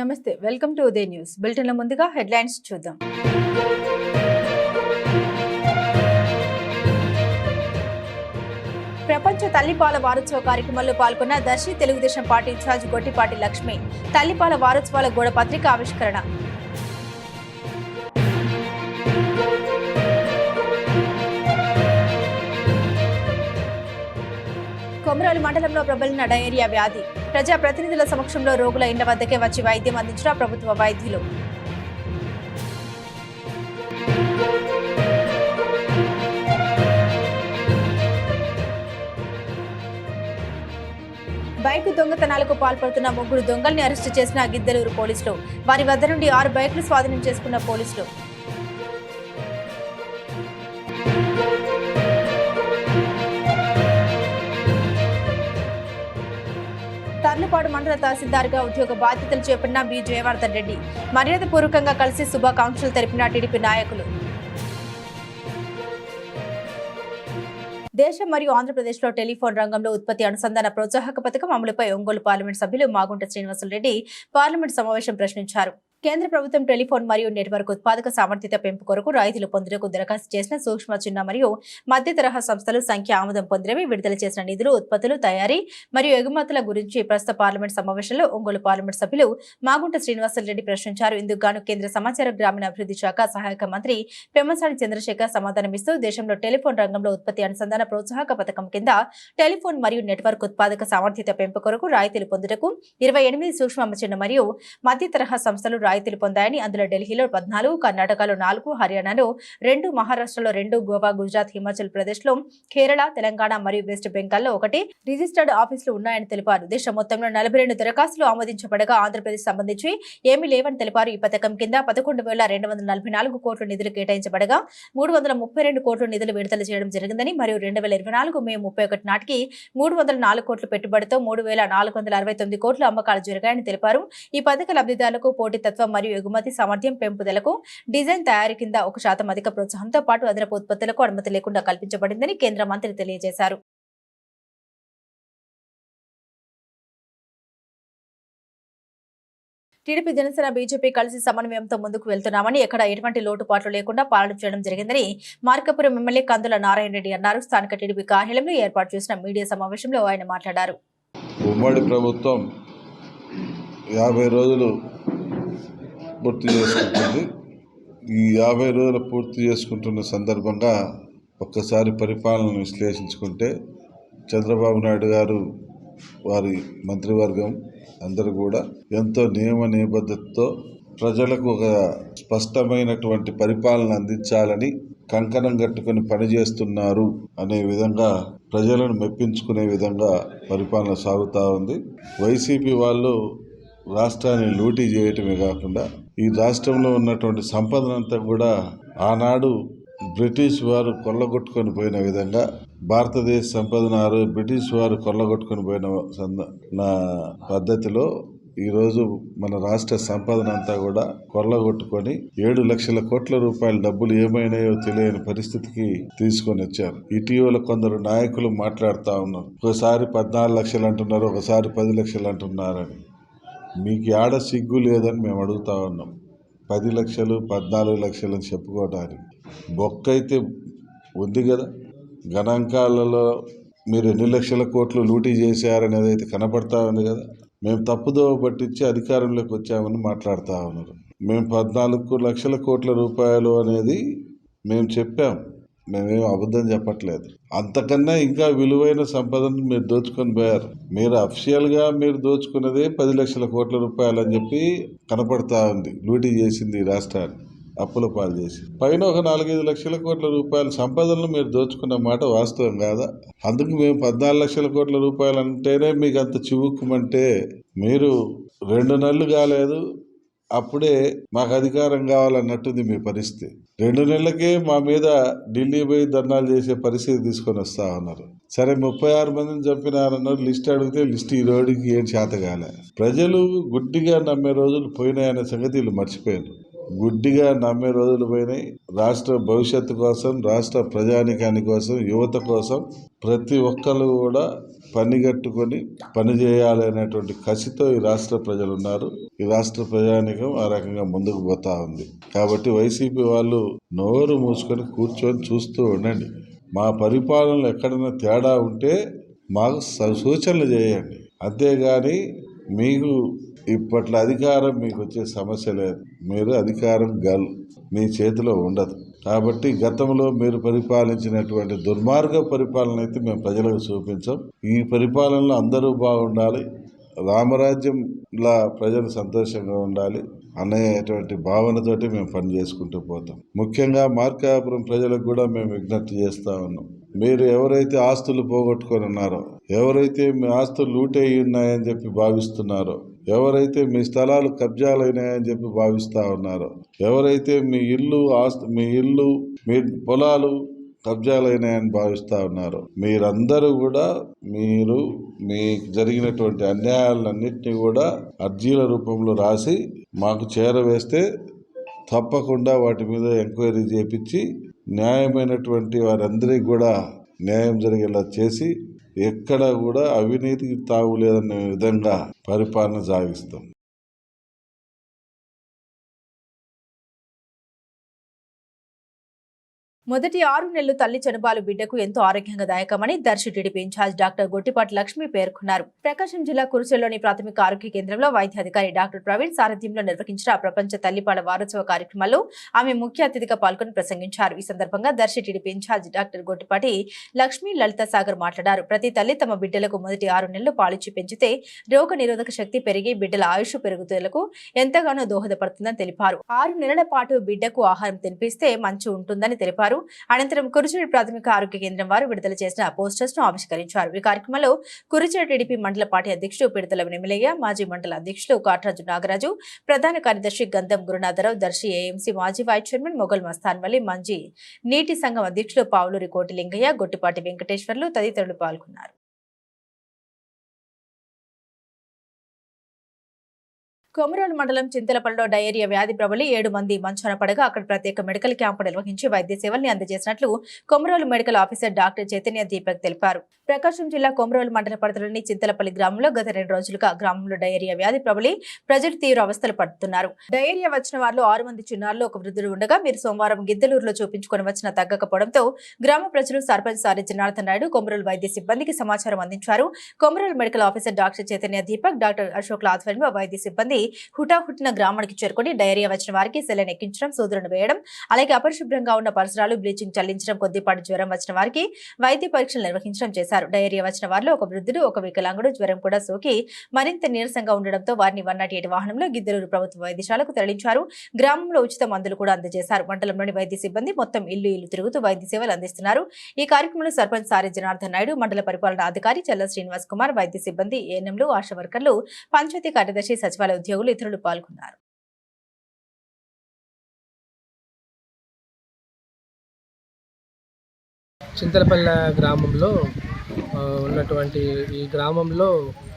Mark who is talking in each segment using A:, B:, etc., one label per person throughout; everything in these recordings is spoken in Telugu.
A: Namaste welcome to Uday news. బులెటిన్ల ముందుగా హెడ్లైన్స్ చూద్దాం. ప్రపంచ తల్లిపాల వారోత్సవ కార్యక్రమంలో పాల్గొన్న దర్శి తెలుగుదేశం పార్టీ ఇన్ఛార్జ్ గొట్టిపాటి లక్ష్మి తల్లిపాల వారోత్సవాల గోడ పత్రిక ఆవిష్కరణ. కొమరాలు మండలంలో ప్రబలిన డయేరియా వ్యాధి. ప్రజా ప్రతినిధుల సమక్షంలో రోగుల ఇండ్ల వద్దకే వచ్చి వైద్యం అందించిన ప్రభుత్వ వైద్యులు. బైక్ దొంగతనాలకు పాల్పడుతున్న ముగ్గురు దొంగల్ని అరెస్టు చేసిన గిద్దలూరు పోలీసులు. వారి వద్ద నుండి ఆరు బైక్లు స్వాధీనం చేసుకున్న పోలీసులు. తర్లుపాడు మండల తహసీల్దార్గా ఉద్యోగ బాధ్యతలు చేపట్టిన బి. జయవర్ధన్ రెడ్డి మర్యాదపూర్వకంగా కలిసి శుభాకాంక్షలు తెలిపిన టీడీపీ నాయకులు. దేశం మరియు ఆంధ్రప్రదేశ్లో టెలిఫోన్ రంగంలో ఉత్పత్తి అనుసంధాన ప్రోత్సాహక పథకం అమలుపై ఒంగోలు పార్లమెంట్ సభ్యులు మాగుంట శ్రీనివాసులు పార్లమెంట్ సమావేశం ప్రశ్నించారు. కేంద్ర ప్రభుత్వం టెలిఫోన్ మరియు నెట్వర్క్ ఉత్పాదక సామర్థ్యత పెంపు కొరకు రైతులు పొందుటకు దరఖాస్తు చేసిన సూక్ష్మ చిన్న మరియు మధ్య తరహా సంస్థలు సంఖ్య ఆమోదం పొందినవి. విడుదల చేసిన నిధులు ఉత్పత్తులు తయారీ మరియు ఎగుమతుల గురించి ప్రస్తుత పార్లమెంట్ సమావేశంలో ఒంగోలు పార్లమెంట్ సభ్యులు మాగుంట శ్రీనివాసరెడ్డి ప్రశ్నించారు. ఇందుకుగాను కేంద్ర సమాచార గ్రామీణాభివృద్ధి శాఖ సహాయక మంత్రి పెమ్మసాని చంద్రశేఖర్ సమాధానమిస్తూ దేశంలో టెలిఫోన్ రంగంలో ఉత్పత్తి అనుసంధాన ప్రోత్సాహక పథకం కింద టెలిఫోన్ మరియు నెట్వర్క్ ఉత్పాదక సామర్థ్యత పెంపు కొరకు రాయితీలు పొందుటకు ఇరవై ఎనిమిది సూక్ష్మ చిన్న మరియు మధ్య తరహా సంస్థలు రాయితీలు పొందాయని అందులో ఢిల్లీలో పద్నాలుగు కర్ణాటకలో నాలుగు హర్యానాలో రెండు మహారాష్ట్రలో రెండు గోవా గుజరాత్ హిమాచల్ ప్రదేశ్లో కేరళ తెలంగాణ మరియు వెస్ట్ బెంగాల్లో ఒకటి రిజిస్టర్డ్ ఆఫీసులు ఉన్నాయని తెలిపారు. దేశం మొత్తంలో నలభై రెండు దరఖాస్తులు ఆమోదించబడగా ఆంధ్రప్రదేశ్ సంబంధించి ఏమీ లేవని తెలిపారు. ఈ పథకం కింద పదకొండు వేల రెండు వందల నలభై నాలుగు కోట్ల నిధులు కేటాయించబడగా మూడు వందల ముప్పై రెండు కోట్ల నిధులు విడుదల చేయడం జరిగిందని మరియు రెండు వేల ఇరవై నాలుగు మే ముప్పై ఒకటి నాటికి మూడు వందల నాలుగు కోట్ల పెట్టుబడితో మూడు వేల నాలుగు వందల అరవై తొమ్మిది కోట్ల అమ్మకాలు జరిగాయని తెలిపారు. ఈ పథక లబ్ధిదారులకు పోటీతత్వం మరియు ఎగుమతి సామర్థ్యం పెంపుదలకు డిజైన్ తయారీ కింద ఒక శాతం అధిక ప్రోత్సాహంతో పాటు అదనపు ఉత్పత్తులకు అనుమతి లేకుండా కల్పించబడిందని కేంద్ర మంత్రి తెలియజేశారు. టీడీపీ జనసేన బీజేపీ కలిసి సమన్వయంతో ముందుకు వెళ్తున్నామని ఎక్కడ ఎటువంటి లోటుపాట్లు లేకుండా పాలన చేయడం జరిగిందని మార్కపురం ఎమ్మెల్యే కందుల నారాయణ రెడ్డి అన్నారు. స్థానిక టీడీపీ కార్యాలయంలో ఏర్పాటు చేసిన మీడియా సమావేశంలో ఆయన మాట్లాడారు.
B: ఉమ్మడి ప్రభుత్వం యాభై రోజులు పూర్తి చేసుకుంటుంది. ఈ యాభై రోజులు పూర్తి చేసుకుంటున్న సందర్భంగా ఒక్కసారి పరిపాలనను విశ్లేషించుకుంటే చంద్రబాబు నాయుడు గారు వారి మంత్రివర్గం అందరూ కూడా ఎంతో నియమ నిబద్ధతతో ప్రజలకు ఒక స్పష్టమైనటువంటి పరిపాలన అందించాలని కంకణం కట్టుకొని పనిచేస్తున్నారు అనే విధంగా ప్రజలను మెప్పించుకునే విధంగా పరిపాలన సాగుతూ ఉంది. వైసీపీ వాళ్ళు రాష్ట్రాన్ని లూటీ చేయటమే కాకుండా ఈ రాష్ట్రంలో ఉన్నటువంటి సంపదనంతా కూడా ఆనాడు బ్రిటిష్ వారు కొల్లగొట్టుకొని పోయిన విధంగా భారతదేశ సంపదను ఆ రోజు బ్రిటిష్ వారు కొల్లగొట్టుకొని పోయిన నా పద్ధతిలో ఈరోజు మన రాష్ట్ర సంపదనంతా కూడా కొల్లగొట్టుకొని ఏడు లక్షల కోట్ల రూపాయల డబ్బులు ఏమైనాయో తెలియని పరిస్థితికి తీసుకొని వచ్చారు. ఇటీవల కొందరు నాయకులు మాట్లాడుతూ ఉన్నారు. ఒకసారి పద్నాలుగు లక్షలు అంటున్నారు ఒకసారి పది లక్షలు అంటున్నారని. మీకు ఆడ సిగ్గు లేదని మేము అడుగుతా ఉన్నాం. పది లక్షలు పద్నాలుగు లక్షలు అని చెప్పుకోవటానికి. బొక్క అయితే ఉంది కదా. గణాంకాలలో మీరు ఎన్ని లక్షల కోట్లు లూటీ చేశారనేది అయితే కనపడతా ఉంది కదా. మేము తప్పుదోవ పట్టించి అధికారంలోకి వచ్చామని మాట్లాడుతూ ఉన్నారు. మేము పద్నాలుగు లక్షల కోట్ల రూపాయలు అనేది మేము చెప్పాం. మేమేం అబద్ధం చెప్పట్లేదు. అంతకన్నా ఇంకా విలువైన సంపదను మీరు దోచుకొని పోయారు. మీరు అఫిషియల్గా మీరు దోచుకున్నదే పది లక్షల కోట్ల రూపాయలు అని చెప్పి కనపడతా ఉంది. లూటీ చేసింది ఈ రాష్ట్రాన్ని. అప్పుల పాలు చేసి పైన ఒక నాలుగైదు లక్షల కోట్ల రూపాయల సంపదలను మీరు దోచుకున్న మాట వాస్తవం కాదా? అందుకు మేము పద్నాలుగు లక్షల కోట్ల రూపాయలు అంటేనే మీకు అంత చివుక్కుమంటే మీరు రెండు నెలలు కాలేదు. అప్పుడే మాకు అధికారం కావాలన్నట్టుంది మీ పరిస్థితి. రెండు నెలలకే మా మీద ఢిల్లీ పోయి ధర్నాలు చేసే పరిస్థితి తీసుకొని వస్తా ఉన్నారు. సరే ముప్పై ఆరు మందిని చంపినారన్నారు లిస్ట్ అడిగితే లిస్ట్ ఈ రోజుకి ఏం చేత కాలే. ప్రజలు గుడ్డిగా నమ్మే రోజులు పోయినాయనే సంగతి వీళ్ళు మర్చిపోయారు గుడ్డిగా నమ్మే రోజులు పోయినాయి. రాష్ట్ర భవిష్యత్తు కోసం రాష్ట్ర ప్రజానికాని కోసం యువత కోసం ప్రతి ఒక్కరు కూడా పనిగట్టుకొని పనిచేయాలి అనేటువంటి కసితో ఈ రాష్ట్ర ప్రజలు ఉన్నారు. ఈ రాష్ట్ర ప్రజానికం ఆ రకంగా ముందుకు పోతా ఉంది. కాబట్టి వైసీపీ వాళ్ళు నోరు మూసుకొని కూర్చొని చూస్తూ ఉండండి. మా పరిపాలనలో ఎక్కడైనా తేడా ఉంటే మాకు సూచనలు చేయండి. అంతేగాని మీకు ఇప్పట్లో అధికారం మీకు వచ్చే సమస్య లేదు. మీరు అధికారం గల్ మీ చేతిలో ఉండదు. కాబట్టి గతంలో మీరు పరిపాలించినటువంటి దుర్మార్గ పరిపాలన అయితే మేము ప్రజలకు చూపించాం. ఈ పరిపాలనలో అందరూ బాగుండాలి. రామరాజ్యంలా ప్రజలు సంతోషంగా ఉండాలి అనేటువంటి భావనతోటి మేము పని చేసుకుంటూ పోతాం. ముఖ్యంగా మార్కాపురం ప్రజలకు కూడా మేము విజ్ఞప్తి చేస్తూ ఉన్నాం. మీరు ఎవరైతే ఆస్తులు పోగొట్టుకొని ఉన్నారో ఎవరైతే మీ ఆస్తులు లూటయ్యి ఉన్నాయని చెప్పి భావిస్తున్నారో ఎవరైతే మీ స్థలాలు కబ్జాలైనాయని చెప్పి భావిస్తా ఉన్నారో ఎవరైతే మీ ఇల్లు ఆస్తి మీ ఇల్లు మీ పొలాలు కబ్జాలైనాయని భావిస్తా ఉన్నారు మీరందరూ కూడా మీరు మీకు జరిగినటువంటి అన్యాయాలన్నింటినీ కూడా అర్జీల రూపంలో రాసి మాకు చేరవేస్తే తప్పకుండా వాటి మీద ఎంక్వైరీ చేపించి న్యాయమైనటువంటి వారందరికీ కూడా న్యాయం జరిగేలా చేసి ఎక్కడ కూడా అవినీతికి తావు లేదనే విధంగా పరిపాలన సాగిస్తాం.
A: మొదటి ఆరు నెలలు తల్లి చనుబాలు బిడ్డకు ఎంతో ఆరోగ్యంగా దాయకమని Darsi TDP incharge doctor Gottipati Lakshmi పేర్కొన్నారు. ప్రకాశం జిల్లా కురుచెల్లోని ప్రాథమిక ఆరోగ్య కేంద్రంలో వైద్యాధికారి డాక్టర్ ప్రవీణ్ సారథ్యంలో నిర్వహించిన ప్రపంచ తల్లిపాల వారోత్సవ కార్యక్రమంలో ఆమె ముఖ్య అతిథిగా పాల్గొని ప్రసంగించారు. ఈ సందర్భంగా Darsi TDP incharge doctor Gottipati Lakshmi Lalitha Sagar మాట్లాడారు. ప్రతి తల్లి తమ బిడ్డలకు మొదటి ఆరు నెలలు పాలిచ్చి పెంచితే రోగ నిరోధక శక్తి పెరిగి బిడ్డల ఆయుష్ పెరుగుదలకు ఎంతగానో దోహదపడుతుందని తెలిపారు. ఆరు నెలల పాటు బిడ్డకు ఆహారం తినిపిస్తే మంచి ఉంటుందని తెలిపారు. అనంతరం కురుచేడు ప్రాథమిక ఆరోగ్య కేంద్రం వారు విడుదల చేసిన పోస్టర్స్ను ఆవిష్కరించారు. ఈ కార్యక్రమంలో కురుచేడు టీడీపీ మండల పార్టీ అధ్యక్షుడు పిడతల వెనిమిలయ్య మాజీ మండల అధ్యక్షులు కాట్రాజు నాగరాజు ప్రధాన కార్యదర్శి గంధం గురునాథరావు దర్శి ఏఎంసీ మాజీ వైస్ చైర్మన్ మొగల్ మస్తాన్వల్లి మంజీ నీటి సంఘం అధ్యక్షులు పావులూరి కోటి లింగయ్య గొట్టిపాటి వెంకటేశ్వర్లు తదితరులు పాల్గొన్నారు. కొమరోలు మండలం చింతలపల్లిలో డయేరియా వ్యాధి ప్రబలి ఏడు మంది మంచాన పడగా అక్కడ ప్రత్యేక మెడికల్ క్యాంపు నిర్వహించి వైద్య సేవల్ని అందజేసినట్లు Komarolu medical officer doctor Chaitanya Deepak తెలిపారు. ప్రకాశం జిల్లా కొమరోలు మండల పరిధిలోని చింతలపల్లి గ్రామంలో గత రెండు రోజులుగా గ్రామంలో డయేరియా వ్యాధి ప్రబలి ప్రజలు తీవ్ర అవస్థలు పడుతున్నారు. డయేరియా వచ్చిన వారిలో ఆరు మంది చిన్నారులు ఒక వృద్ధుడు ఉండగా మీరు సోమవారం గిద్దలూరులో చూపించుకొని వచ్చిన తగ్గకపోవడంతో గ్రామ ప్రజలు సర్పంచ్ సారి జనార్దన్ నాయుడు కొమరోలు వైద్య సిబ్బందికి సమాచారం అందించారు. Komarolu medical officer doctor Chaitanya Deepak doctor Ashok ఆధ్వర్యంలో వైద్య సిబ్బంది హుటాహుటిన గ్రామానికి చేరుకొని డయేరియా వచ్చిన వారికి సెలైన్ ఎక్కించడం సోదరును వేయడం అలాగే అపరిశుభ్రంగా ఉన్న పరిసరాలు బ్లీచింగ్ చల్లించడం కొద్దిపాటి జ్వరం వచ్చిన వారికి వైద్య పరీక్షలు నిర్వహించడం చేశారు. డయేరియా వచ్చిన వారిలో ఒక వృద్ధుడు ఒక వికలాంగుడు జ్వరం కూడా సోకి మరింత నీరసంగా ఉండడంతో వారిని వన్ వాహనంలో గిద్దలూరు ప్రభుత్వ వైద్యశాలకు తరలించారు. గ్రామంలో ఉచిత మందులు కూడా అందజేశారు. మండలంలోని వైద్య సిబ్బంది మొత్తం ఇల్లు ఇల్లు తిరుగుతూ వైద్య సేవలు అందిస్తున్నారు. ఈ కార్యక్రమంలో సర్పంచ్ సారి జనార్దన్ నాయుడు మండల పరిపాలనా అధికారి చల్ల శ్రీనివాస్ కుమార్ వైద్య సిబ్బంది ఏఎన్ఎంలు ఆశా వర్కర్లు పంచాయతీ కార్యదర్శి సచివాలయ ఉద్యోగులు ఇతరులు పాల్గొన్నారు.
C: చింతలపల్లె గ్రామంలో ఉన్నటువంటి ఈ గ్రామంలో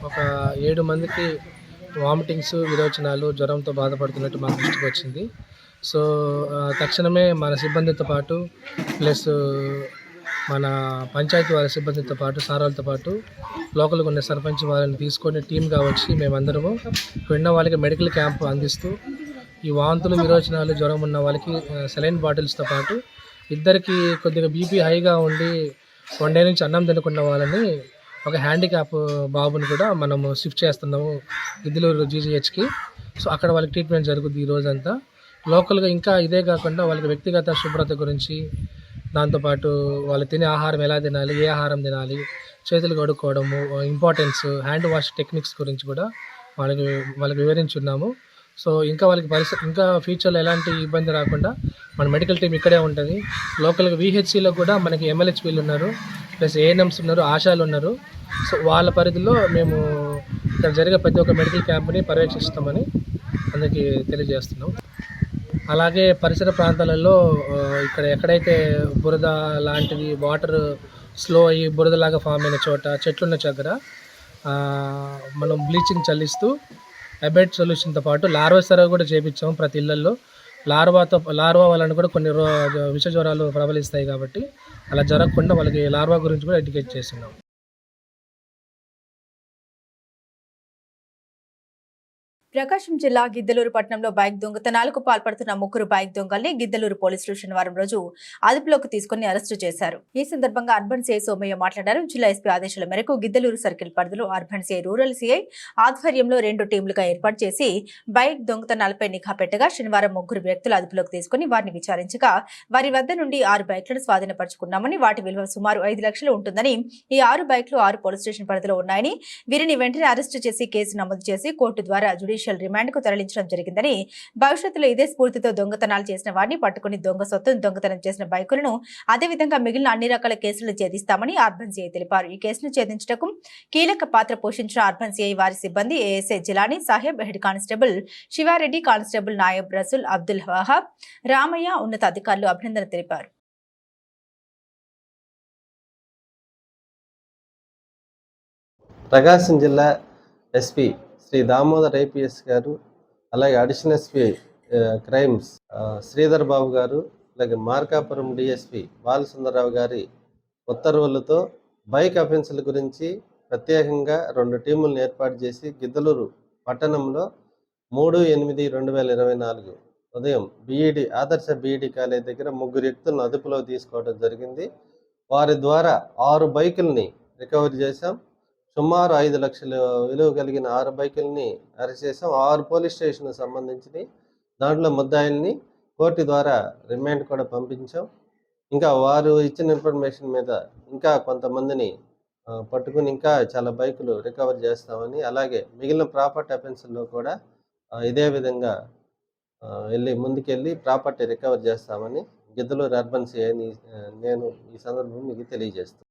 C: ఒక ఏడు మందికి వామిటింగ్స్ విరోచనాలు జ్వరంతో బాధపడుతున్నట్టు మా దృష్టికి వచ్చింది. సో తక్షణమే మన సిబ్బందితో పాటు ప్లస్ మన పంచాయతీ వారి సిబ్బందితో పాటు సారాలతో పాటు లోకల్గా ఉన్న సర్పంచ్ వాళ్ళని తీసుకొని టీమ్గా వచ్చి మేమందరము ఇక్కడ ఉన్న వాళ్ళకి మెడికల్ క్యాంప్ అందిస్తూ ఈ వాంతులు విరోచనాలు జ్వరం ఉన్న వాళ్ళకి సెలైన్ బాటిల్స్తో పాటు ఇద్దరికి కొద్దిగా బీపీ హైగా ఉండి వన్ డే నుంచి అన్నం తినకున్న వాళ్ళని ఒక హ్యాండిక్యాప్ బాబుని కూడా మనము షిఫ్ట్ చేస్తున్నాము గిద్దలూరు జీజీహెచ్కి. సో అక్కడ వాళ్ళకి ట్రీట్మెంట్ జరుగుతుంది ఈ రోజంతా. లోకల్గా ఇంకా ఇదే కాకుండా వాళ్ళకి వ్యక్తిగత శుభ్రత గురించి దాంతోపాటు వాళ్ళు తినే ఆహారం ఎలా తినాలి ఏ ఆహారం తినాలి చేతులు కడుక్కోవడము ఇంపార్టెన్స్ హ్యాండ్ వాష్ టెక్నిక్స్ గురించి కూడా వాళ్ళకి వాళ్ళకి వివరించున్నాము. సో ఇంకా వాళ్ళకి పరిస్థితి ఇంకా ఫ్యూచర్లో ఎలాంటి ఇబ్బంది రాకుండా మన మెడికల్ టీం ఇక్కడే ఉంటుంది. లోకల్గా విహెచ్సిలో కూడా మనకి ఎమ్మెల్హెచ్పీలు ఉన్నారు ప్లస్ ఏఎన్ఎంస్ ఉన్నారు ఆశాలు ఉన్నారు. సో వాళ్ళ పరిధిలో మేము ఇక్కడ జరిగే ప్రతి ఒక్క మెడికల్ క్యాంప్ని పర్యవేక్షిస్తామని అందరికీ తెలియజేస్తున్నాం. అలాగే పరిసర ప్రాంతాలలో ఇక్కడ ఎక్కడైతే బురద లాంటివి వాటర్ స్లో అయ్యి బురదలాగా ఫామ్ అయిన చోట చెట్లున్న దగ్గర మనం బ్లీచింగ్ చల్లిస్తూ అబెట్ సొల్యూషన్తో పాటు లార్వా సర్వే కూడా చేయించాము ప్రతి ఇళ్ళలో లార్వాతో లార్వా వలన కూడా కొన్ని రో విష జ్వరాలు ప్రబలిస్తాయి కాబట్టి అలా జరగకుండా వాళ్ళకి లార్వా గురించి కూడా ఎడ్యుకేట్ చేస్తున్నాం.
A: ప్రకాశం జిల్లా గిద్దలూరు పట్టణంలో బైక్ దొంగతనాలకు పాల్పడుతున్న ముగ్గురు బైక్ దొంగల్ని గిద్దలూరు పోలీసులు శనివారం రోజు అదుపులోకి తీసుకుని అరెస్టు చేశారు. ఈ సందర్భంగా అర్బన్ సిఐ సోమయ్య మాట్లాడారు. జిల్లా ఎస్పీ ఆదేశాల మేరకు గిద్దలూరు సర్కిల్ పరిధిలో అర్బన్ సిఐ రూరల్ సిఐ ఆధ్వర్యంలో రెండు టీంలుగా ఏర్పాటు చేసి బైక్ దొంగతనాలపై నిఘా పెట్టగా శనివారం ముగ్గురు వ్యక్తులు అదుపులోకి తీసుకుని వారిని విచారించగా వారి వద్ద నుండి ఆరు బైక్లను స్వాధీనపరుచుకున్నామని వాటి విలువ సుమారు ఐదు లక్షలు ఉంటుందని ఈ ఆరు బైక్లు ఆరు పోలీస్ స్టేషన్ పరిధిలో ఉన్నాయని వీరిని వెంటనే అరెస్టు చేసి కేసు నమోదు చేసి కోర్టు ద్వారా జ్యుడిషియల్ రిమాండ్కు తరలించడం జరిగిందని భవిష్యత్తులో ఇదే స్ఫూర్తితో దొంగతనాలు చేసిన వారిని పట్టుకుని దొంగ సొత్తును దొంగతనం చేసిన బైకులను అదేవిధంగా మిగిలిన అన్ని రకాల కేసులను ఛేదిస్తామని అర్బన్ సిఐ తెలిపారు. ఈ కేసును ఛేదించటకు కీలక పాత్ర పోషించిన అర్బన్ సిఐ వారి సిబ్బంది ASI Jilani Saheb head constable Sivareddy constable Nayab Rasool Abdul Wahab Ramaiah ఉన్నత అధికారులు అభినందన తెలిపారు.
D: ప్రకాశం జిల్లా ఎస్పీ శ్రీ దామోదర్ ఐపీఎస్ గారు అలాగే additional SP crimes Sridhar Babu గారు అలాగే మార్కాపురం డిఎస్పి బాలసుందరరావు గారి ఉత్తర్వులతో బైక్ అఫెన్సుల గురించి ప్రత్యేకంగా రెండు టీములను ఏర్పాటు చేసి గిద్దలూరు పట్టణంలో మూడు ఎనిమిది రెండు వేల ఇరవై నాలుగు ఉదయం బీఈడి ఆదర్శ బీఈడి కాలేజ్ దగ్గర ముగ్గురు వ్యక్తులను అదుపులో తీసుకోవడం జరిగింది. వారి ద్వారా ఆరు బైకుల్ని రికవరీ చేశాం. సుమారు ఐదు లక్షల విలువ కలిగిన ఆరు బైకుల్ని అరెస్ట్ చేసాం ఆరు పోలీస్ స్టేషన్ సంబంధించినవి. దాంట్లో ముద్దాయిల్ని కోర్టు ద్వారా రిమాండ్ కూడా పంపించాం. ఇంకా వారు ఇచ్చిన ఇన్ఫర్మేషన్ మీద ఇంకా కొంతమందిని పట్టుకుని ఇంకా చాలా బైకులు రికవర్ చేస్తామని అలాగే మిగిలిన ప్రాపర్టీ అఫెన్స్లో కూడా ఇదే విధంగా వెళ్ళి ముందుకెళ్ళి ప్రాపర్టీ రికవర్ చేస్తామని గిద్దలూరు అర్బన్ సిఐని నేను ఈ సందర్భం మీకు తెలియజేస్తాను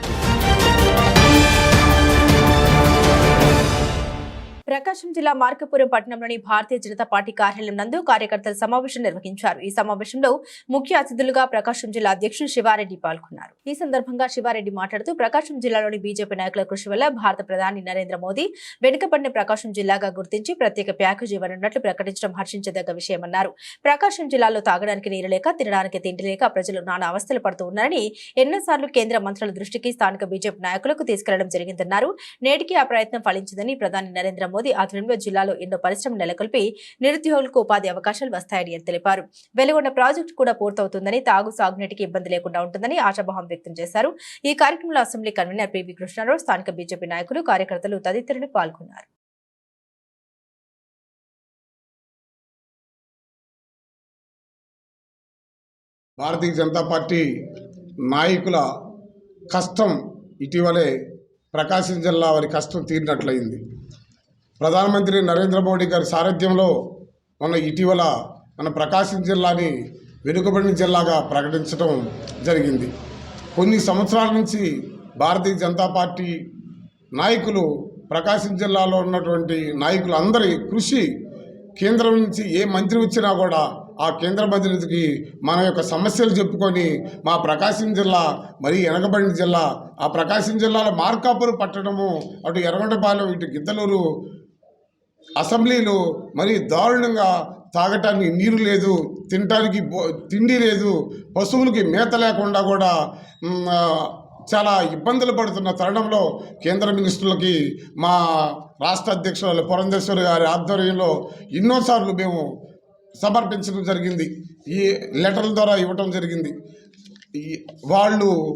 A: Prakasam జిల్లా మార్కపురం పట్టణంలోని భారతీయ జనతా పార్టీ కార్యాలయం నందు కార్యకర్తల సమావేశం నిర్వహించారు. ఈ సమావేశంలో ముఖ్య అతిథులుగా ప్రకాశం జిల్లా అధ్యక్షుడు శివారెడ్డి పాల్గొన్నారు. ఈ సందర్భంగా శివారెడ్డి మాట్లాడుతూ ప్రకాశం జిల్లాలోని బీజేపీ నాయకుల కృషి వల్ల భారత ప్రధాని నరేంద్ర మోదీ వెనుకబడిన ప్రకాశం జిల్లాగా గుర్తించి ప్రత్యేక ప్యాకేజీ ఇవ్వనున్నట్లు ప్రకటించడం హర్షించదగ్గ విషయమన్నారు ప్రకాశం జిల్లాలో తాగడానికి నీరు లేక తినడానికి తిండి లేక ప్రజలు నానా అవస్థలు పడుతూ ఉన్నారని ఎన్నోసార్లు కేంద్ర మంత్రుల దృష్టికి స్థానిక బీజేపీ నాయకులకు తీసుకెళ్ళడం జరిగిందన్నారు. నేటికి ఆ ప్రయత్నం ఫలించిందని ప్రధాని నరేంద్ర మోదీ మోదీ ఆధ్వర్యంలో జిల్లాలో ఎన్నో పరిశ్రమలు నెలకొల్పి నిరుద్యోగులకు ఉపాధి అవకాశాలు వస్తాయని తెలిపారు. వెలుగొండ ప్రాజెక్టు కూడా పూర్తవుతుందని తాగు సాగునీటికి ఇబ్బంది లేకుండా ఉంటుందని ఆశాభావం వ్యక్తం చేశారు. ఈ కార్యక్రమంలో అసెంబ్లీ కన్వీనర్ పివి కృష్ణారావు స్థానిక బీజేపీ నాయకులు కార్యకర్తలు తదితరులు పాల్గొన్నారు.
E: భారతీయ జనతా పార్టీ నాయకుల కష్టం ఇటీవలే ప్రకాశం జిల్లా వారి కష్టం తీరినట్లయింది. ప్రధానమంత్రి నరేంద్ర మోడీ గారి సారథ్యంలో మన ఇటీవల మన ప్రకాశం జిల్లాని వెనుకబడిన జిల్లాగా ప్రకటించడం జరిగింది. కొన్ని సంవత్సరాల నుంచి భారతీయ జనతా పార్టీ నాయకులు ప్రకాశం జిల్లాలో ఉన్నటువంటి నాయకులు అందరి కృషి కేంద్రం నుంచి ఏ మంత్రి వచ్చినా కూడా ఆ కేంద్ర మంత్రికి మన యొక్క సమస్యలు చెప్పుకొని మా ప్రకాశం జిల్లా మరీ వెనకబడిన జిల్లా ఆ ప్రకాశం జిల్లాలో మార్కాపురం పట్టణము అటు ఎర్రగొండపాలెం ఇటు గిద్దలూరు అసెంబ్లీలు మరీ దారుణంగా తాగటానికి నీరు లేదు తినటానికి బో- తిండి లేదు పశువులకి మేత లేకుండా కూడా చాలా ఇబ్బందులు పడుతున్న తరుణంలో కేంద్ర మినిస్టర్లకి మా రాష్ట్ర అధ్యక్షురాలు పురంధేశ్వరి గారి ఆధ్వర్యంలో ఎన్నోసార్లు మేము సమర్పించడం జరిగింది. ఈ లెటర్ల ద్వారా ఇవ్వటం జరిగింది. వాళ్ళు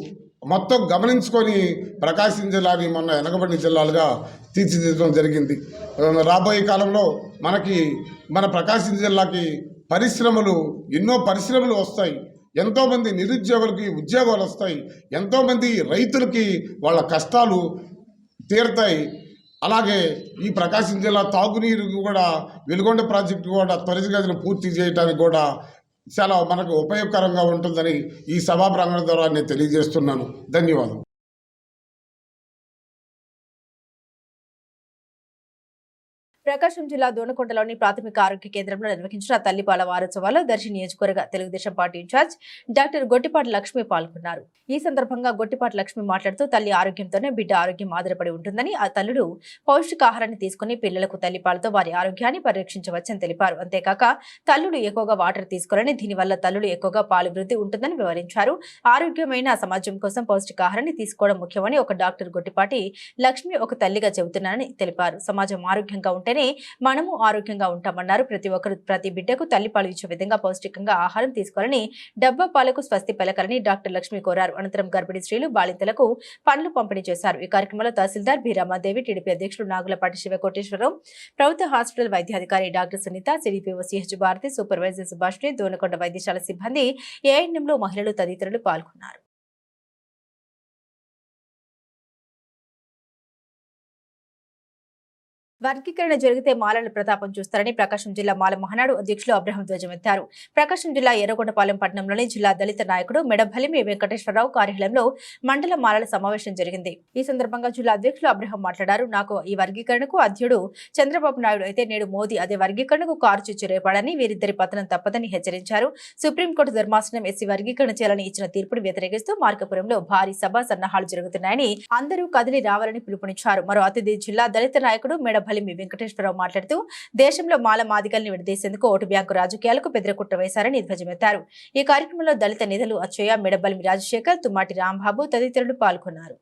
E: మొత్తం గమనించుకొని ప్రకాశం జిల్లాని మొన్న వెనకబడిన జిల్లాలుగా తీర్చిదిద్దడం జరిగింది. రాబోయే కాలంలో మనకి మన ప్రకాశం జిల్లాకి పరిశ్రమలు ఎన్నో పరిశ్రమలు వస్తాయి. ఎంతోమంది నిరుద్యోగులకి ఉద్యోగాలు వస్తాయి. ఎంతోమంది రైతులకి వాళ్ళ కష్టాలు తీరుతాయి. అలాగే ఈ ప్రకాశం జిల్లా తాగునీరు కూడా వెలుగొండ ప్రాజెక్టు కూడా త్వరితగతిన పూర్తి చేయడానికి కూడా చాలా మనకు ఉపయోగకరంగా ఉంటుందని ఈ సభా ప్రాంగణం ద్వారా నేను తెలియజేస్తున్నాను. ధన్యవాదం.
A: ప్రకాశం జిల్లా దోనకొండలోని ప్రాథమిక ఆరోగ్య కేంద్రంలో నిర్వహించిన తల్లిపాల వారోత్సవాల్లో దర్శి నియోజకవర్గ Telugu Desam party incharge doctor Gottipati Lakshmi పాల్గొన్నారు. ఈ సందర్భంగా గొట్టిపాటి లక్ష్మి మాట్లాడుతూ తల్లి ఆరోగ్యంతోనే బిడ్డ ఆరోగ్యం ఆధారపడి ఉంటుందని ఆ తల్లుడు పౌష్టికాహారాన్ని తీసుకుని పిల్లలకు తల్లిపాలతో వారి ఆరోగ్యాన్ని పరిరక్షించవచ్చని తెలిపారు. అంతేకాక తల్లుడు ఎక్కువగా వాటర్ తీసుకోవాలని దీనివల్ల తల్లుడు ఎక్కువగా పాలు వృద్ధి ఉంటుందని వివరించారు. ఆరోగ్యమైన సమాజం కోసం పౌష్టికాహారాన్ని తీసుకోవడం ముఖ్యమని ఒక డాక్టర్ గొట్టిపాటి లక్ష్మి ఒక తల్లిగా చెబుతున్నారని తెలిపారు. సమాజం ఆరోగ్యంగా ఉంటేనే మనము ఆరోగ్యంగా ఉంటామన్నారు. ప్రతి ఒక్కరు ప్రతి బిడ్డకు తల్లిపాలు ఇచ్చే విధంగా పౌష్టికంగా ఆహారం తీసుకోవాలని డబ్బా పాలకు స్వస్తి పలకాలని డాక్టర్ లక్ష్మి కోరారు. అనంతరం గర్భిణీ స్త్రీలు బాలింతలకు పండ్లు పంపిణీ చేశారు. ఈ కార్యక్రమంలో తహసీల్దార్ భీరామాదేవి టీడీపీ అధ్యక్షులు నాగులపాటి శివ కోటేశ్వరరావు ప్రభుత్వ హాస్పిటల్ వైద్యాధికారి doctor Sunitha CDPO CH Bharathi supervisor Subhashini Donakonda వైద్యశాల సిబ్బంది ఏఎన్ఎంలో మహిళలు తదితరులు పాల్గొన్నారు. వర్గీకరణ జరిగితే మాలల ప్రతాపం చూస్తారని ప్రకాశం జిల్లా మాల మహానాడు అధ్యక్షులు అబ్రహం ధ్వజమెత్తారు ప్రకాశం జిల్లా ఎర్రగొండపాలెం పట్టణంలోని జిల్లా దళిత నాయకుడు మెడభలిమి వెంకటేశ్వరరావు కార్యాలయంలో మండల మాలల సమావేశం జరిగింది. ఈ సందర్భంగా జిల్లా అధ్యక్షులు అబ్రహం మాట్లాడారు. నాకు ఈ వర్గీకరణకు అధ్యుడు చంద్రబాబు నాయుడు అయితే నేడు మోదీ అదే వర్గీకరణకు కారు చుచ్చు రేపాడని వీరిద్దరి పతనం తప్పదని హెచ్చరించారు. సుప్రీంకోర్టు ధర్మాసనం ఎస్సీ వర్గీకరణ చేయాలని ఇచ్చిన తీర్పును వ్యతిరేకిస్తూ మార్కపురంలో భారీ సభ సన్నాహాలు జరుగుతున్నాయని అందరూ కదిలి రావాలని పిలుపునిచ్చారు. మరో అతిథి జిల్లా దళిత నాయకుడు మెడభలిమి వెంకటేశ్వరరావు మాట్లాడుతూ దేశంలో మాల మాదిగల్ని విడదీసేందుకు ఓటు బ్యాంకు రాజకీయాలకు బెదిరకుట్ర వేశారని ధ్వజమెత్తారు. ఈ కార్యక్రమంలో దళిత నిధులు అచ్చయ్య మెడబలిమి రాజశేఖర్ తుమ్మాటి రాంబాబు తదితరులు పాల్గొన్నారు.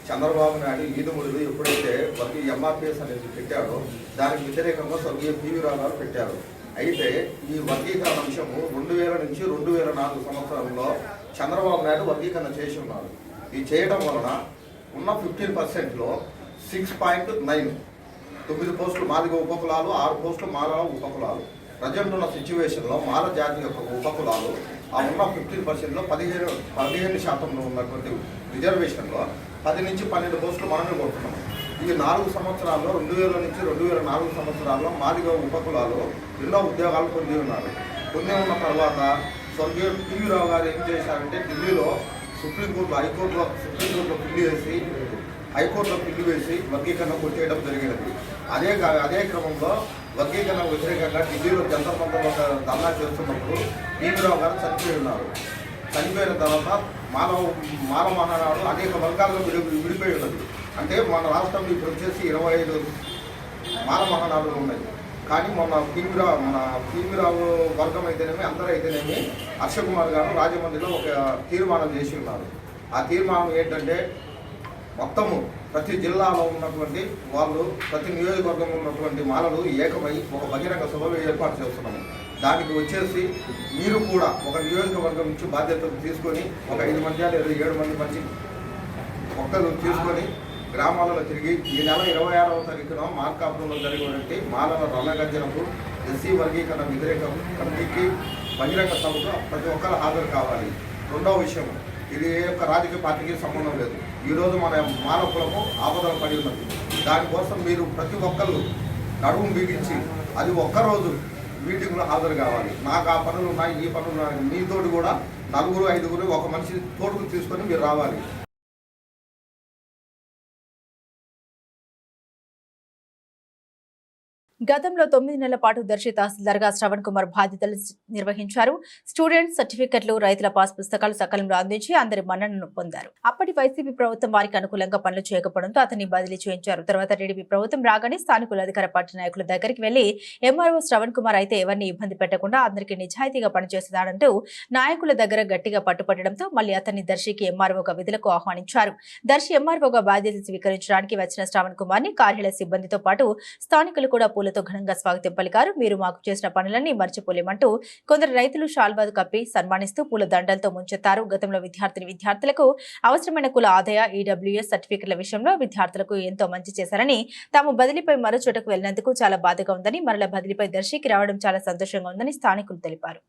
F: చంద్రబాబు నాయుడు ఈదుముడిది ఎప్పుడైతే వర్గీ ఎంఆర్పిఎస్ అనేది పెట్టారో దానికి వ్యతిరేకంగా స్వర్గీయ పివి రావు పెట్టారు. అయితే ఈ వర్గీకరణ అంశము రెండు వేల నుంచి రెండు వేల నాలుగు సంవత్సరంలో చంద్రబాబు నాయుడు వర్గీకరణ చేసి ఉన్నారు. ఇది చేయడం వలన ఉన్న ఫిఫ్టీన్ పర్సెంట్లో సిక్స్ పాయింట్ నైన్ తొమ్మిది పోస్టులు మాదిగ ఉపకులాలు ఆరు పోస్టులు మాల ఉపకులాలు. ప్రజెంట్ ఉన్న సిచ్యువేషన్లో మాల జాతి యొక్క ఉపకులాలు ఆ ఉన్న ఫిఫ్టీన్ పర్సెంట్లో పదిహేను పదిహేను శాతంలో ఉన్నటువంటి రిజర్వేషన్లో పది నుంచి పన్నెండు పోస్టులు మనమే కొడుతున్నాం ఈ నాలుగు సంవత్సరాల్లో రెండు వేల నుంచి రెండు వేల నాలుగు సంవత్సరాల్లో మాదిగ ఉపకులాలు ఎన్నో ఉద్యోగాలు పొంది ఉన్నారు. పొంది ఉన్న తర్వాత స్వర్గీయ టీవీ రావు గారు ఏం చేశారంటే ఢిల్లీలో సుప్రీంకోర్టు హైకోర్టులో సుప్రీంకోర్టులో పిల్లి వేసి హైకోర్టులో పిల్లి వేసి వర్గీకరణ కొట్టేయడం జరిగినది. అదే కా- అదే క్రమంలో వర్గీకరణ వ్యతిరేకంగా ఢిల్లీలో జంతర్ మంతర్లో ఒక ధర్నా చేస్తున్నప్పుడు భీమరావు గారు చనిపోయి ఉన్నారు. చనిపోయిన తర్వాత మానవ మానవ మహానాడు అనేక వర్గాలుగా విడి విడిపోయి ఉన్నది. అంటే మన రాష్ట్రంలో ఇప్పుడు వచ్చేసి ఇరవై ఐదు మానవ మహానాడులు ఉన్నాయి. కానీ మొన్న భీమిరావు మన భీమిరావు వర్గం అయితేనేమి అందరూ అయితేనేమి హర్షకుమార్ గారు రాజమండ్రిలో ఒక తీర్మానం చేసి ఉన్నారు ఆ తీర్మానం ఏంటంటే మొత్తము ప్రతి జిల్లాలో ఉన్నటువంటి వాళ్ళు ప్రతి నియోజకవర్గంలో ఉన్నటువంటి మాలలు ఏకమై ఒక బహిరంగ సభ ఏర్పాటు చేస్తున్నాము. దానికి వచ్చేసి మీరు కూడా ఒక నియోజకవర్గం నుంచి బాధ్యతలు తీసుకొని ఒక ఐదు మంది లేదా ఏడు మంది మంచి ఒక్కరు తీసుకొని గ్రామాలలో తిరిగి ఈ నెల ఇరవై ఆరవ తారీఖున మార్కాపురంలో జరిగినటువంటి మాలల రణగర్జనకు ఎస్సీ వర్గీకరణ వ్యతిరేక కమిటీకి బహిరంగ సభకు ప్రతి ఒక్కరు హాజరు కావాలి. రెండవ విషయం ఇది ఏ ఒక్క రాజకీయ పార్టీకి సంబంధం లేదు. ఈరోజు మన మానవులకు ఆపదలు పడి ఉన్నది. దానికోసం మీరు ప్రతి ఒక్కరు నడుము బిగించి అది ఒక్కరోజు మీటింగ్లో హాజరు కావాలి. నాకు ఆ పనులు ఉన్నాయి ఈ పనులు ఉన్నాయి. మీతోటి కూడా నలుగురు ఐదుగురు ఒక మనిషి తోడుకు తీసుకొని మీరు రావాలి.
A: గతంలో తొమ్మిది నెలల పాటు దర్శి తహసీల్దార్గా శ్రవణ్ కుమార్ బాధ్యతలు నిర్వహించారు. స్టూడెంట్స్ సర్టిఫికెట్లు రైతుల పాస్ పుస్తకాలు సకాలంలో అందించి అందరి మన్ననను పొందారు. అప్పటి వైసీపీ ప్రభుత్వం వారికి అనుకూలంగా పనులు చేయకపోవడంతో అతన్ని బదిలీ చేయించారు. తర్వాత టీడీపీ ప్రభుత్వం రాగానే స్థానికుల అధికార పార్టీ నాయకుల దగ్గరికి వెళ్ళి ఎంఆర్ఓ శ్రవణ్ కుమార్ అయితే ఎవరిని ఇబ్బంది పెట్టకుండా అందరికీ నిజాయితీగా పనిచేస్తున్నాడంటూ నాయకుల దగ్గర గట్టిగా పట్టుపట్టడంతో మళ్ళీ అతన్ని దర్శికి ఎంఆర్ఓగా విధులకు ఆహ్వానించారు. దర్శి ఎంఆర్ఓగా బాధ్యతలు స్వీకరించడానికి వచ్చిన శ్రవణ్ కుమార్ని కార్యాలయ సిబ్బందితో పాటు స్థానికులు కూడా పూల పూలతో ఘనంగా స్వాగతం పలికారు. మీరు మాకు చేసిన పనులన్నీ మర్చిపోలేమంటూ కొందరు రైతులు షాల్వాదు కప్పి సన్మానిస్తూ పూల దండలతో ముంచెత్తారు. గతంలో విద్యార్థిని విద్యార్థులకు అవసరమైన కుల ఆదాయ ఈడబ్ల్యూఎస్ సర్టిఫికెట్ల విషయంలో విద్యార్థులకు ఎంతో మంచి చేశారని తాము బదిలీపై మరో చోటకు వెళ్ళినందుకు చాలా బాధగా ఉందని మరల బదిలీపై దర్శికి రావడం చాలా సంతోషంగా ఉందని స్థానికులు తెలిపారు.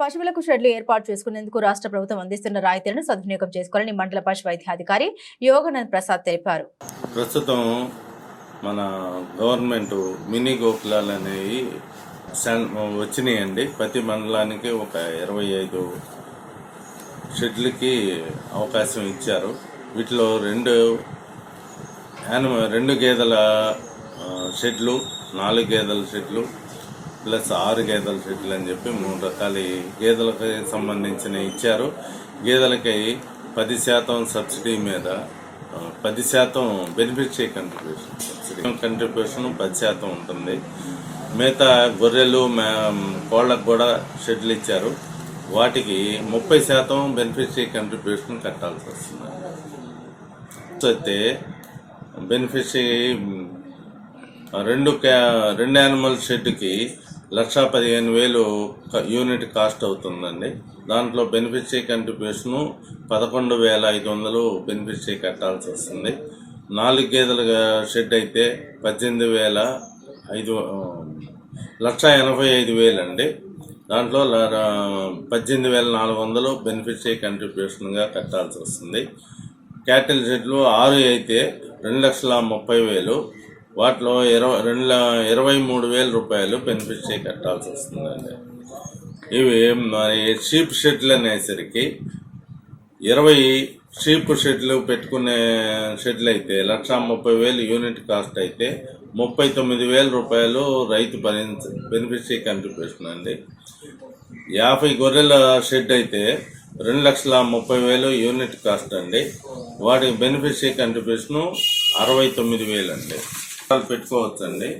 A: పశువులకు షెడ్లు ఏర్పాటు చేసుకునేందుకు రాష్ట్ర ప్రభుత్వం అందిస్తున్న రాయితీలను సద్వినియోగం చేసుకోవాలని మండల పశు వైద్యాధికారి యోగానంద్ ప్రసాద్ తెలిపారు.
G: ప్రస్తుతం మన గవర్నమెంట్ మినీ గోకులాలు అనేవి వచ్చినాయండి. ప్రతి మండలానికి ఒక ఇరవై ఐదు షెడ్లకి అవకాశం ఇచ్చారు. వీటిలో రెండు యానిమ రెండు గేదెల షెడ్లు నాలుగు గేదెల షెడ్లు ప్లస్ ఆరు గేదెల షెడ్లు అని చెప్పి మూడు రకాల గేదెలకు గేదెలకి సంబంధించిన ఇచ్చారు. గేదెలకి పది శాతం సబ్సిడీ మీద పది శాతం బెనిఫిషరీ కంట్రిబ్యూషన్ సబ్సిడీ కంట్రిబ్యూషన్ పది శాతం ఉంటుంది. మిగతా గొర్రెలు కోళ్ళకు కూడా షెడ్లు ఇచ్చారు. వాటికి ముప్పై శాతం బెనిఫిషరీ కంట్రిబ్యూషన్ కట్టాల్సి వస్తుంది. అయితే బెనిఫిషరీ రెండు క్యా- రెండు యానిమల్ షెడ్కి లక్ష పదిహేను వేలు యూనిట్ కాస్ట్ అవుతుందండి. దాంట్లో బెనిఫిషరీ కంట్రిబ్యూషను పదకొండు వేల ఐదు వందలు బెనిఫిషరీ కట్టాల్సి వస్తుంది. నాలుగు గేదెల షెడ్ అయితే పద్దెనిమిది వేల ఐదు లక్ష ఎనభై ఐదు వేలు అండి దాంట్లో పద్దెనిమిది వేల నాలుగు వందలు బెనిఫిషరీ కంట్రిబ్యూషన్గా కట్టాల్సి వస్తుంది. క్యాటిల్ షెడ్లు ఆరు అయితే రెండు లక్షల ముప్పై వేలు వాటిలో ఇరవై రెండు ఇరవై మూడు వేల రూపాయలు బెనిఫిషరీ కట్టాల్సి వస్తుందండి. ఇవి మరి షీప్ షెడ్లు అనేసరికి ఇరవై షీప్ షెడ్లు పెట్టుకునే షెడ్లు అయితే లక్ష ముప్పై వేలు యూనిట్ కాస్ట్ అయితే ముప్పై తొమ్మిది వేల రూపాయలు రైతు భరించ బెనిఫిషరీ కంట్రిబ్యూషన్ అండి. యాభై గొర్రెల షెడ్ అయితే రెండు లక్షల ముప్పై వేలు యూనిట్ కాస్ట్ అండి. వాటి బెనిఫిషరీ కంట్రిబ్యూషను అరవై తొమ్మిది వేలు అండి పెట్టుకోవచ్చు అండి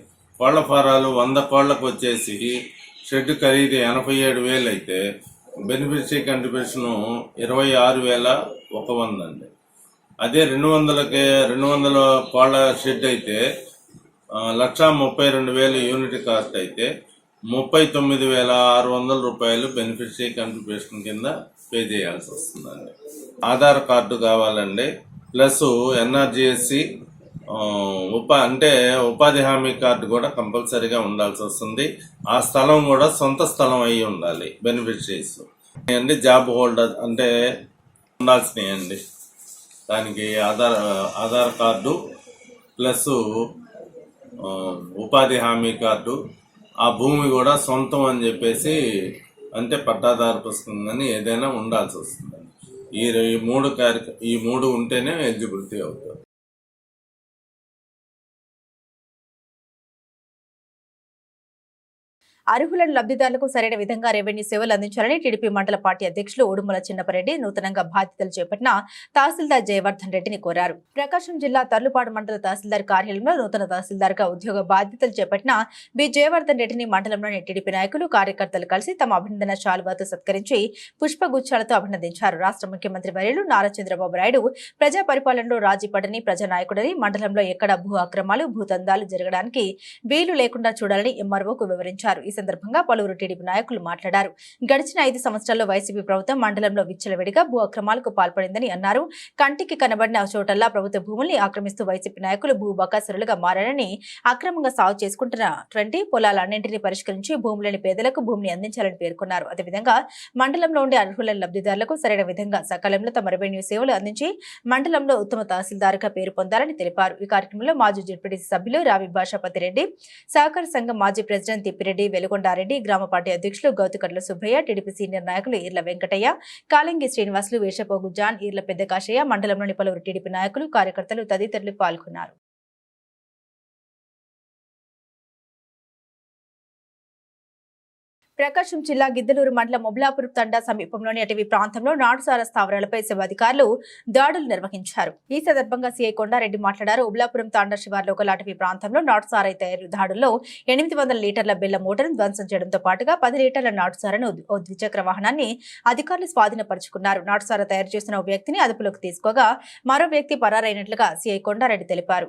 G: కోళ్ళ ఫారాలు వంద కోళ్ళకు వచ్చేసి షెడ్ ఖరీదు ఎనభై ఏడు వేలు అయితే బెనిఫిషరీ కంట్రిబ్యూషను ఇరవై ఆరు వేల ఒక వంద అండి అదే రెండు వందలకి రెండు వందల కోళ్ళ షెడ్ అయితే లక్ష ముప్పై రెండు వేలు యూనిట్ కాస్ట్ అయితే ముప్పై తొమ్మిది వేల ఆరు వందల రూపాయలు బెనిఫిషరీ కంట్రిబ్యూషన్ కింద పే చేయాల్సి వస్తుందండి. ఆధార్ కార్డు కావాలండి. ప్లస్ ఎన్ఆర్జిఎస్సి ఉపా అంటే ఉపాధి హామీ కార్డు కూడా కంపల్సరీగా ఉండాల్సి వస్తుంది. ఆ స్థలం కూడా సొంత స్థలం అయి ఉండాలి బెనిఫిషరీస్. అండి జాబ్ హోల్డర్ అంటే ఉండాల్సినవి అండి. దానికి ఆధార్ ఆధార్ కార్డు ప్లస్ ఉపాధి హామీ కార్డు. ఆ భూమి కూడా సొంతం అని చెప్పేసి అంటే పట్టాదారు పుస్తకం ఏదైనా ఉండాల్సి వస్తుంది ఈ ఈ మూడు కార్య ఈ మూడు ఉంటేనే ఎలిజిబిలిటీ అవుతుంది.
A: అర్హులను లబ్ధిదారులకు సరైన విధంగా రెవెన్యూ సేవలు అందించాలని టీడీపీ మండల పార్టీ అధ్యక్షులు ఉడుమల చిన్నపరెడ్డి నూతనంగా బాధ్యతలు చేపట్టిన తహసీల్దార్ జయవర్ధన్ రెడ్డిని కోరారు. ప్రకాశం జిల్లా తర్లుపాడు మండల తహసీల్దార్ కార్యాలయంలో నూతన తహసీల్దార్గా ఉద్యోగ బాధ్యతలు చేపట్టిన బి. జయవర్ధన్ రెడ్డిని మండలంలోని టీడీపీ నాయకులు కార్యకర్తలు కలిసి తమ అభినందన శాలువాతో సత్కరించి పుష్పగుచ్చాలతో అభినందించారు. రాష్ట్ర ముఖ్యమంత్రి వర్యులు నారా చంద్రబాబు నాయుడు ప్రజా పరిపాలనలో రాజీపడని ప్రజానాయకుడని మండలంలో ఎక్కడ భూ అక్రమాలు భూతందాలు జరగడానికి వీలు లేకుండా చూడాలని ఎంఆర్ఓకు వివరించారు. ఈ సందర్భంగా పలువురు టీడీపీ నాయకులు మాట్లాడారు. గడిచిన ఐదు సంవత్సరాల్లో వైసీపీ ప్రభుత్వం మండలంలో విచ్చలవిడిగా భూ అక్రమాలకు పాల్పడిందని అన్నారు. కంటికి కనబడిన చోటల్లా ప్రభుత్వ భూముల్ని ఆక్రమిస్తూ వైసీపీ నాయకులు భూ బకాసురులుగా మారారని అక్రమంగా సాగు చేసుకుంటున్నటువంటి పొలాలన్నింటినీ పరిష్కరించి భూములని పేదలకు భూమిని అందించాలని పేర్కొన్నారు. అదేవిధంగా మండలంలో ఉండే అర్హులైన లబ్ధిదారులకు సరైన విధంగా సకాలంలో తమ రెవెన్యూ సేవలు అందించి మండలంలో ఉత్తమ తహసీల్దారుగా పేరు పొందాలని తెలిపారు. ఈ కార్యక్రమంలో మాజీ జడ్పీటీసీ సభ్యులు రావి భాషాపతి రెడ్డి సహకార సంఘం మాజీ ప్రెసిడెంట్ తిప్పిరెడ్డి వెలుగొండారెడ్డి గ్రామ పార్టీ అధ్యక్షులు గౌతుకట్ల సుబ్బయ్య టీడీపీ సీనియర్ నాయకులు ఈర్ల వెంకటయ్య కాలింగి శ్రీనివాసులు వేషపోగు జాన్ ఈర్ల పెద్ద కాశయ్య మండలంలోని పలువురు టీడీపీ నాయకులు కార్యకర్తలు తదితరులు పాల్గొన్నారు. ప్రకాశం జిల్లా గిద్దలూరు మండలం మొబ్లాపురం తండా సమీపంలోని అటవీ ప్రాంతంలో నాటుసార స్థావరాలపై శివ అధికారులు దాడులు నిర్వహించారు. ఈ సందర్భంగా సీఐ కొండారెడ్డి మాట్లాడారు. ఉబ్లాపురం తాండా శివార్లో గల అటవీ ప్రాంతంలో నాటుసారై తయారు దాడుల్లో ఎనిమిది వందల లీటర్ల బిల్ల మూటను ధ్వంసం చేయడంతో పాటుగా పది లీటర్ల నాటుసారను ఓ ద్విచక్ర వాహనాన్ని అధికారులు స్వాధీనపరుచుకున్నారు. నాటుసార తయారు చేసిన ఓ వ్యక్తిని అదుపులోకి తీసుకోగా మరో వ్యక్తి పరారైనట్లుగా సీఐ కొండారెడ్డి తెలిపారు.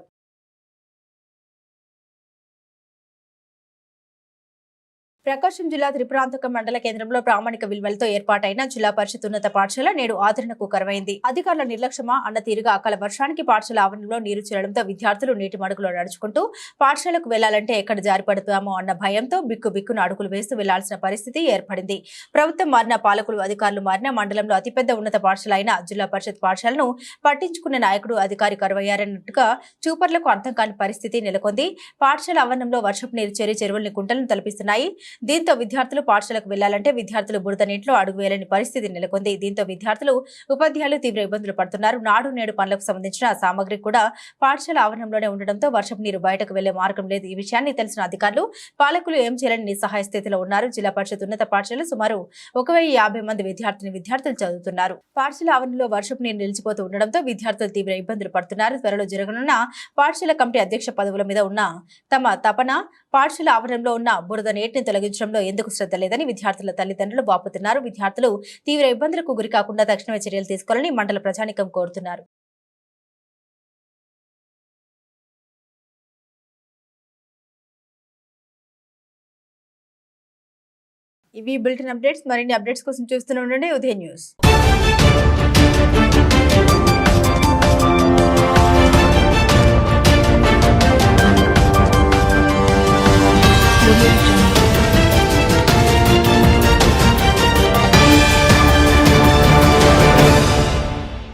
A: ప్రకాశం జిల్లా త్రిపురాంతక మండల కేంద్రంలో ప్రామాణిక విలువలతో ఏర్పాటైన జిల్లా పరిషత్ ఉన్నత పాఠశాల నేడు ఆదరణకు కరువైంది. అధికారుల నిర్లక్ష్యమా అన్న తీరుగా అకాల వర్షానికి పాఠశాల ఆవరణలో నీరు చేరడంతో విద్యార్థులు నీటి మడుగులో నడుచుకుంటూ పాఠశాలకు వెళ్ళాలంటే ఎక్కడ జారిపడతామో అన్న భయంతో బిక్కు బిక్కును అడుగులు వేస్తూ వెళ్ళాల్సిన పరిస్థితి ఏర్పడింది. ప్రభుత్వం మారిన పాలకులు అధికారులు మారిన మండలంలో అతిపెద్ద ఉన్నత పాఠశాల అయిన జిల్లా పరిషత్ పాఠశాలను పట్టించుకున్న నాయకుడు అధికారి కరువయ్యారన్నట్టుగా చూపర్లకు అర్థం కాని పరిస్థితి నెలకొంది. పాఠశాల ఆవరణంలో వర్షపు నీరు చేరి చెరువుల్ని కుంటలను తలపిస్తున్నాయి. దీంతో విద్యార్థులు పాఠశాలకు వెళ్ళాలంటే విద్యార్థులు బురద నీటిలో అడుగు వేయలేని పరిస్థితి నెలకొంది. దీంతో విద్యార్థులు ఉపాధ్యాయులు తీవ్ర ఇబ్బందులు పడుతున్నారు. నాడు నేడు పనులకు సంబంధించిన సామాగ్రి కూడా పాఠశాల ఆవరణంలోనే ఉండడంతో వర్షపు నీరు బయటకు వెళ్ళే మార్గం లేదు. ఈ విషయాన్ని తెలిసిన అధికారులు పాలకులు ఏం చేయాలని నిస్సహాయ స్థితిలో ఉన్నారు. జిల్లా పరిషత్ ఉన్నత పాఠశాల సుమారు ఒక వెయ్యి యాభై మంది విద్యార్థిని విద్యార్థులు చదువుతున్నారు. పాఠశాల ఆవరణలో వర్షపు నీరు నిలిచిపోతూ ఉండడంతో విద్యార్థులు తీవ్ర ఇబ్బందులు పడుతున్నారు. త్వరలో జరగనున్న పాఠశాల కమిటీ అధ్యక్ష పదవుల మీద ఉన్న తమ తపన పాఠశాల ఆవరణంలో ఉన్న బురద నీటిని తొలగి అందించడంలో ఎందుకు శ్రద్ధ లేదని విద్యార్థుల తల్లిదండ్రులు వాపుతున్నారు. విద్యార్థులు తీవ్ర ఇబ్బందులకు గురి కాకుండా తక్షణమే చర్యలు తీసుకోవాలని మండల ప్రజానికం కోరుతున్నారు. ఇవి బులెటిన్ అప్డేట్స్. మరిన్ని అప్డేట్స్ కోసం చూస్తూనే ఉండండి. ఉదయం న్యూస్.